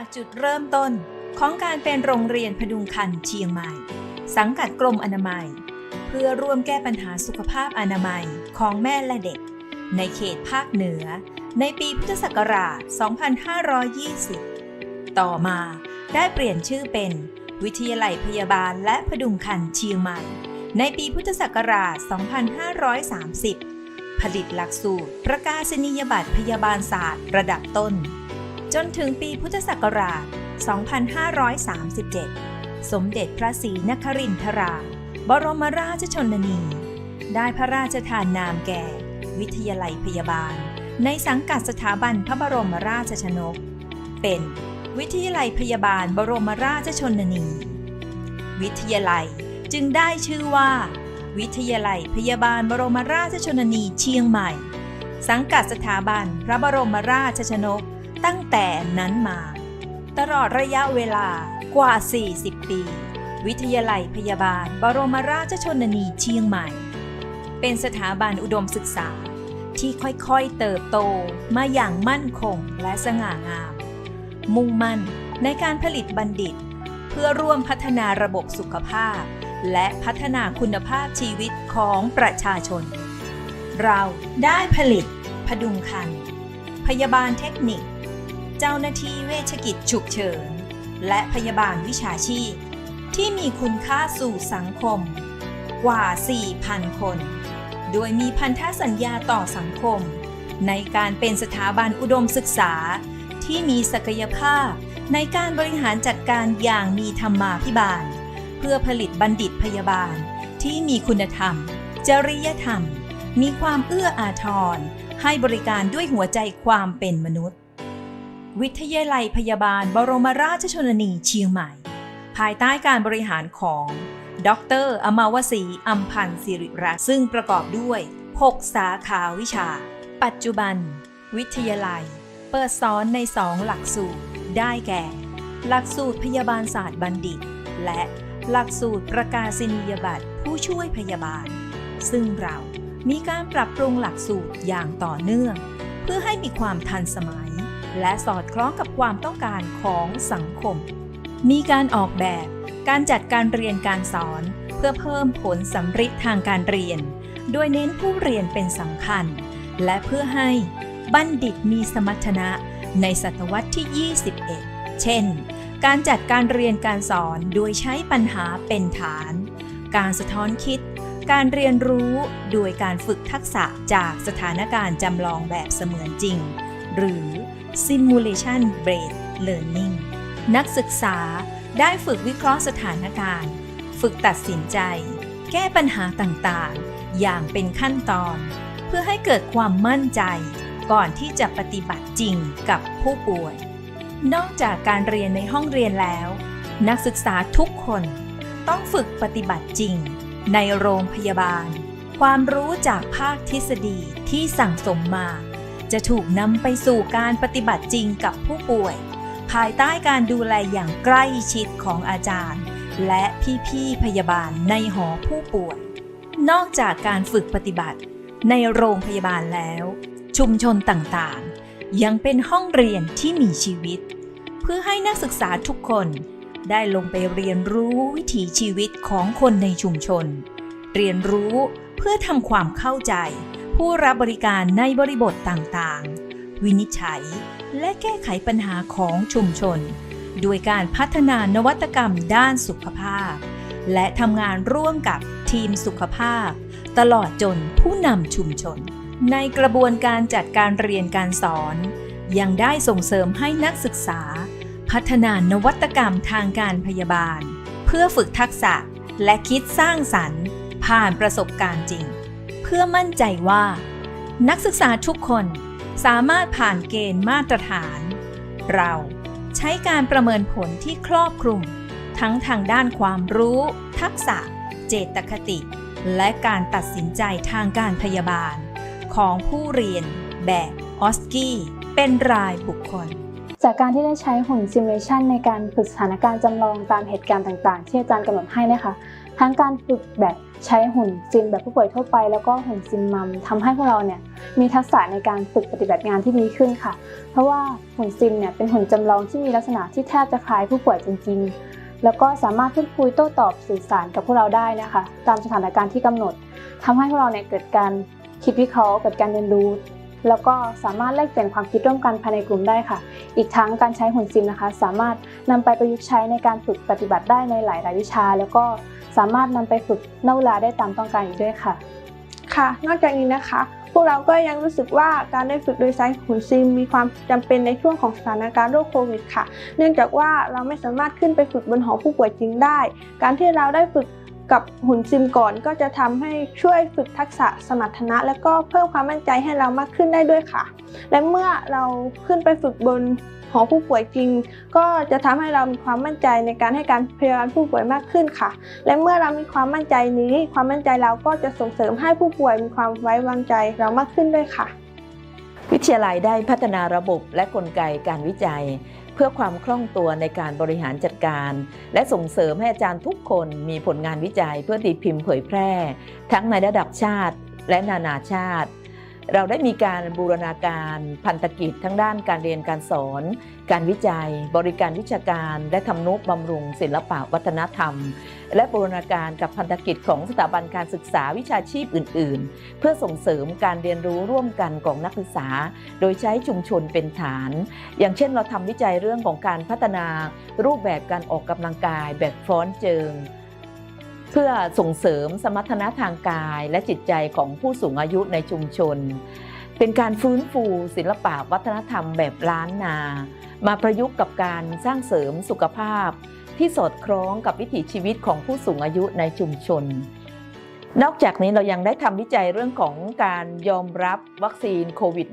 จากจุดเริ่มต้นของการเป็นโรงเรียนพดุงคันเชียงใหม่ สังกัดกรมอนามัย เพื่อร่วมแก้ปัญหาสุขภาพอนามัยของแม่และเด็ก ในเขตภาคเหนือ ในปีพุทธศักราช 2520 ต่อมาได้เปลี่ยนชื่อเป็นวิทยาลัยพยาบาลและพดุงคันเชียงใหม่ ในปีพุทธศักราช 2530 ผลิตหลักสูตรประกาศนียบัตรพยาบาลศาสตร์ระดับต้น จนถึงปีพุทธศักราช 2537 สมเด็จพระศรีนครินทรา บรมราชชนนี ได้พระราชทานนามแก่ วิทยาลัยพยาบาล ในสังกัดสถาบันพระบรมราชชนก เป็นวิทยาลัยพยาบาลบรมราชชนนี วิทยาลัยจึงได้ชื่อว่า วิทยาลัยพยาบาลบรมราชชนนีเชียงใหม่ สังกัดสถาบันพระบรมราชชนก ตั้งแต่นั้นมา ตลอดระยะเวลากว่า 40 ปี วิทยาลัยพยาบาล บรมราชชนนีเชียงใหม่ เป็นสถาบันอุดมศึกษาที่ค่อยๆเติบโตมาอย่างมั่นคงและสง่างาม มุ่งมั่นในการผลิตบัณฑิต เพื่อร่วมพัฒนาระบบสุขภาพ และพัฒนาคุณภาพชีวิตของประชาชน เราได้ผลิต พดุงคัน พยาบาลเทคนิค เจ้าหน้าที่เวชกิจฉุกเฉิน และพยาบาลวิชาชีพ ที่มีคุณค่าสู่สังคม กว่า 4,000 คน โดยมีพันธสัญญาต่อสังคม ในการเป็นสถาบันอุดมศึกษา ที่มีศักยภาพ ในการบริหารจัดการอย่างมีธรรมาภิบาล เพื่อผลิตบัณฑิตพยาบาล ที่มีคุณธรรม จริยธรรม มีความเอื้ออาทรให้บริการด้วยหัวใจความเป็นมนุษย์ วิทยาลัยพยาบาลบรมราชชนนีเชียงใหม่ ภายใต้การบริหารของ ดรอมาวสีอัมพันธ์สิริรัตน์ซึ่งประกอบด้วย 6 สาขาวิชา ปัจจุบัน วิทยาลัย เปิดสอนใน 2 หลักสูตร ได้แก่ หลักสูตรพยาบาลศาสตร์บัณฑิต และหลักสูตรประกาศนียบัตรผู้ช่วยพยาบาล ซึ่งเรามีการปรับปรุงหลักสูตรอย่างต่อเนื่อง เพื่อให้มีความทันสมัย และสอดคล้องกับความต้องการของสังคม มีการออกแบบ การจัดการเรียนการสอน เพื่อเพิ่มผลสำฤทธิ์ทางการเรียน โดยเน้นผู้เรียนเป็นสำคัญ และเพื่อให้บัณฑิตมีสมรรถนะในศตวรรษที่ 21 เช่น การจัดการเรียนการสอนโดยใช้ปัญหาเป็นฐาน การสะท้อนคิด การเรียนรู้โดยการฝึกทักษะจากสถานการณ์จำลองแบบเสมือนจริง หรือ Simulation Based Learning นักศึกษาได้ฝึกวิเคราะห์สถานการณ์ ฝึกตัดสินใจ แก้ปัญหาต่างๆ อย่างเป็นขั้นตอน เพื่อให้เกิดความมั่นใจ ก่อนที่จะปฏิบัติจริงกับผู้ป่วย นอกจากการเรียนในห้องเรียนแล้ว นักศึกษาทุกคนต้องฝึกปฏิบัติจริง ในโรงพยาบาล ความรู้จากภาคทฤษฎีที่สั่งสมมา จะถูกนำไปสู่การปฏิบัติจริงกับผู้ป่วย ภายใต้การดูแลอย่างใกล้ชิดของอาจารย์ และพี่ๆพยาบาลในหอผู้ป่วย นอกจากการฝึกปฏิบัติในโรงพยาบาลแล้ว ชุมชนต่างๆ ยังเป็นห้องเรียนที่มีชีวิต เพื่อให้นักศึกษาทุกคนได้ลงไปเรียนรู้วิถีชีวิตของคนในชุมชน เรียนรู้เพื่อทำความเข้าใจ ผู้รับบริการในบริบทต่างๆ วินิจฉัย และแก้ไขปัญหาของชุมชนโดยการพัฒนานวัตกรรมด้านสุขภาพ และทำงานร่วมกับทีมสุขภาพ ตลอดจนผู้นำชุมชน ในกระบวนการจัดการเรียนการสอน ยังได้ส่งเสริมให้นักศึกษา พัฒนานวัตกรรมทางการพยาบาล เพื่อฝึกทักษะและคิดสร้างสรรค์ ผ่านประสบการณ์จริง พื่อมั่นใจว่า นักศึกษาทุกคนสามารถผ่านเกณฑ์มาตรฐาน เราใช้การประเมินผลที่ครอบคลุม ทั้งทางด้านความรู้ ทักษะ เจตคติ และการตัดสินใจทางการพยาบาล ของผู้เรียนแบบออสกี้เป็นรายบุคคล จากการที่ได้ใช้หุ่นซิมูเลชันในการฝึกสถานการณ์จำลองตามเหตุการณ์ต่างๆ ที่อาจารย์กำหนดให้นะคะ ทั้งการฝึกแบบ ใช้หุ่นซิมแบบผู้ป่วยทั่วไป แล้วก็หุ่นซิมมัมทำให้พวกเราเนี่ยมีทักษะในการฝึกปฏิบัติงานที่ดีขึ้นค่ะ เพราะว่าหุ่นซิมเนี่ยเป็นหุ่นจำลองที่มีลักษณะที่แทบจะคล้ายผู้ป่วยจริง ๆ แล้วก็สามารถพูดคุยโต้ตอบสื่อสารกับพวกเราได้นะคะ ตามสถานการณ์ที่กำหนดทำให้พวกเราเนี่ยเกิดการคิดวิเคราะห์เกิดการเรียนรู้แล้วก็สามารถแลกเปลี่ยนความคิดร่วมกันภายในกลุ่มได้ค่ะ อีกทั้งการใช้หุ่นซิมนะคะ สามารถนำไปประยุกต์ใช้ในการฝึกปฏิบัติได้ในหลาย ๆ วิชา แล้วก็ สามารถนำไปฝึกนอกเวลาได้ตามต้องการอีกด้วยค่ะ ค่ะ นอกจากนี้นะคะ พวกเราก็ยังรู้สึกว่าการได้ฝึกโดยใช้หุ่นซิมมีความจำเป็นในช่วงของสถานการณ์โรคโควิดค่ะ เนื่องจากว่าเราไม่สามารถขึ้นไปฝึกบนหอผู้ป่วยจริงได้ การที่เราได้ฝึก กับหุ่นซิมก่อนก็จะทำให้ช่วยฝึกทักษะสมรรถนะ และก็เพิ่มความมั่นใจให้เรามากขึ้นได้ด้วยค่ะ และเมื่อเราขึ้นไปฝึกบนหอผู้ป่วยจริง ก็จะทำให้เรามีความมั่นใจในการให้การพยาบาลผู้ป่วยมากขึ้นค่ะ และเมื่อเรามีความมั่นใจนี้ ความมั่นใจเราก็จะส่งเสริมให้ผู้ป่วยมีความไว้วางใจเรามากขึ้นด้วยค่ะ วิทยาลัยได้พัฒนาระบบและกลไกการวิจัย พื่อความคล่องตัวในการบริหารจัดการ และส่งเสริมให้อาจารย์ทุกคนมีผลงานวิจัยเพื่อตีพิมพ์เผยแพร่ ทั้งในระดับชาติและนานาชาติ เราได้มีการบูรณาการพันธกิจทั้งด้านการเรียนการสอน การวิจัย บริการวิชาการ และทำนุบำรุง ศิลปะวัฒนธรรม และบูรณาการกับพันธกิจของสถาบันการศึกษาวิชาชีพอื่น ๆ เพื่อส่งเสริมการเรียนรู้ร่วมกันของนักศึกษา โดยใช้ชุมชนเป็นฐาน อย่างเช่นเราทำวิจัยเรื่องของการพัฒนา รูปแบบการออกกำลังกายแบบฟ้อนเจิง เพื่อส่งเสริมสมรรถนะทางกายและจิตใจของผู้สูงอายุในชุมชน เป็นการฟื้นฟูศิลปะวัฒนธรรมแบบล้านนา มาประยุกต์กับการสร้างเสริมสุขภาพ ที่สอดคล้องกับวิถีชีวิตของผู้สูงอายุในชุมชน นอกจากนี้เรายังได้ทำวิจัยเรื่องของการยอมรับวัคซีนโควิด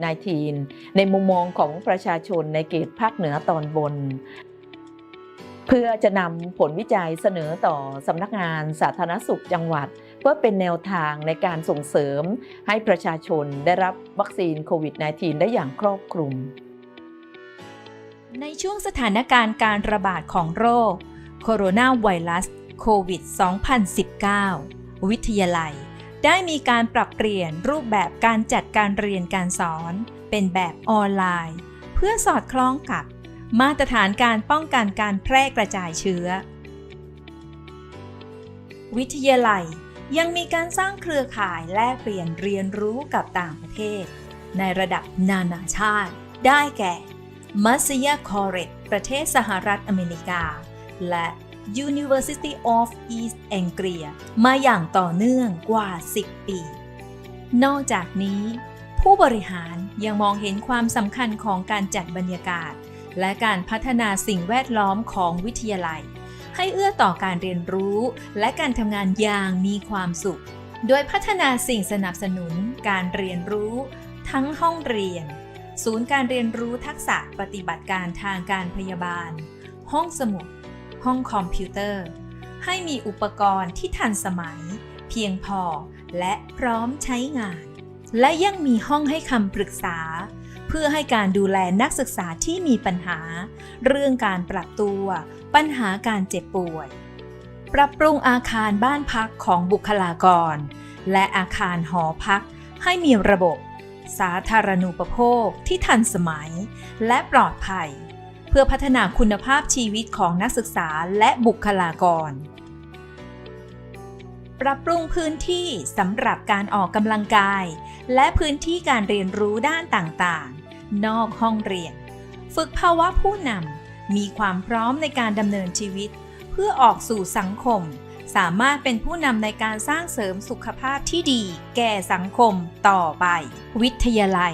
-19 ในมุมมองของประชาชนในเขตภาคเหนือตอนบน เพื่อจะนำผลวิจัยเสนอต่อสำนักงานสาธารณสุขจังหวัด เพื่อเป็นแนวทางในการส่งเสริมให้ประชาชนได้รับวัคซีนโควิด -19 ได้อย่างครอบคลุม ในช่วงสถานการณ์การระบาดของโรคโคโรนาไวรัสโควิด 2019 วิทยาลัย ได้มีการปรับเปลี่ยนรูปแบบการจัดการเรียนการสอน เป็นแบบออนไลน์ เพื่อสอดคล้องกับ มาตรฐานการป้องกันการแพร่กระจายเชื้อ วิทยาลัยยังมีการสร้างเครือข่ายแลกเปลี่ยนเรียนรู้กับต่างประเทศ ในระดับนานาชาติ ได้แก่มัสยาคอร์เรตประเทศสหรัฐอเมริกา และ University of East Anglia มาอย่างต่อเนื่องกว่า 10 ปี นอกจากนี้ ผู้บริหารยังมองเห็นความสำคัญของการจัดบรรยากาศ และการพัฒนาสิ่งแวดล้อมของวิทยาลัย ให้เอื้อต่อการเรียนรู้และการทำงานอย่างมีความสุข โดยพัฒนาสิ่งสนับสนุนการเรียนรู้ ทั้งห้องเรียน ศูนย์การเรียนรู้ทักษะปฏิบัติการทางการพยาบาล ห้องสมุด ห้องคอมพิวเตอร์ ให้มีอุปกรณ์ที่ทันสมัย เพียงพอและพร้อมใช้งาน และยังมีห้องให้คำปรึกษา เพื่อให้การดูแลนักศึกษาที่มีปัญหา เรื่องการปรับตัว ปัญหาการเจ็บป่วย ปรับปรุงอาคารบ้านพักของบุคลากร และอาคารหอพักให้มีระบบ สาธารณูปโภคที่ทันสมัย และปลอดภัย เพื่อพัฒนาคุณภาพชีวิตของนักศึกษาและบุคลากร ปรับปรุงพื้นที่สำหรับการออกกำลังกาย และพื้นที่การเรียนรู้ด้านต่างๆ นอกห้องเรียน ฝึกภาวะผู้นำ มีความพร้อมในการดำเนินชีวิต เพื่อออกสู่สังคม สามารถเป็นผู้นำในการสร้างเสริมสุขภาพที่ดี แก่สังคมต่อไป วิทยาลัย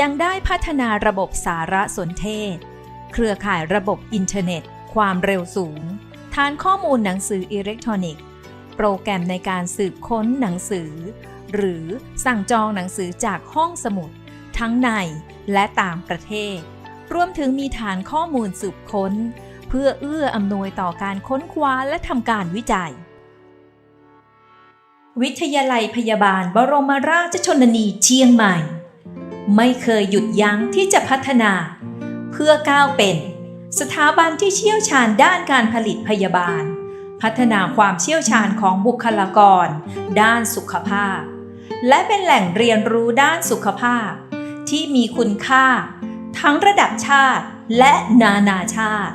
ยังได้พัฒนาระบบสารสนเทศ เครือข่ายระบบอินเทอร์เน็ต ความเร็วสูง ฐานข้อมูลหนังสืออิเล็กทรอนิกส์ โปรแกรมในการสืบค้นหนังสือ หรือสั่งจองหนังสือจากห้องสมุด ทั้งในและต่างประเทศ รวมถึงมีฐานข้อมูลสืบค้น เพื่อเอื้ออำนวยต่อการค้นคว้าและทำการวิจัย วิทยาลัยพยาบาลบรมราชชนนีเชียงใหม่ ไม่เคยหยุดยั้งที่จะพัฒนา เพื่อก้าวเป็น สถาบันที่เชี่ยวชาญด้านการผลิตพยาบาล พัฒนาความเชี่ยวชาญของบุคลากร ด้านสุขภาพ และเป็นแหล่งเรียนรู้ด้านสุขภาพ ที่มีคุณค่า ทั้งระดับชาติและนานาชาติ